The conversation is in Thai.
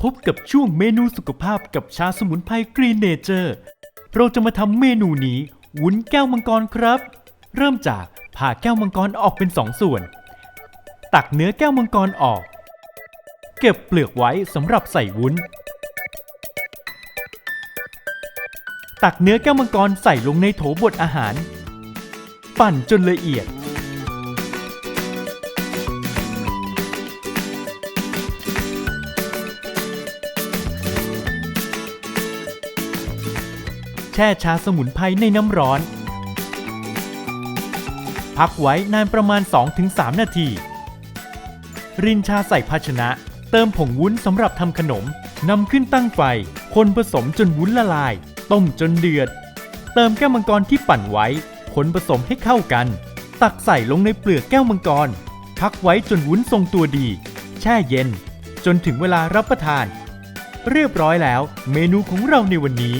พบกับช่วงเมนูสุขภาพกับชาสมุนไพรกรีนเนเจอร์ เราจะมาทำเมนูนี้วุ้นแก้วมังกรครับ เริ่มจากผ่าแก้วมังกรออกเป็นสองส่วน ตักเนื้อแก้วมังกรออก เก็บเปลือกไว้สำหรับใส่วุ้น ตักเนื้อแก้วมังกรใส่ลงในโถบดอาหาร ปั่นจนละเอียด แช่ชาสมุนไพรในน้ำร้อน พักไว้นานประมาณ 2-3 นาที รินชาใส่ภาชนะ เติมผงวุ้นสำหรับทำขนมนำขึ้นตั้งไฟ คนผสมจนวุ้นละลาย ต้มจนเดือด เติมแก้วมังกรที่ปั่นไว้ คนผสมให้เข้ากัน ตักใส่ลงในเปลือกแก้วมังกรพักไว้จนวุ้นทรงตัวดี แช่เย็น จนถึงเวลารับประทาน เรียบร้อยแล้ว เมนูของเราในวันนี้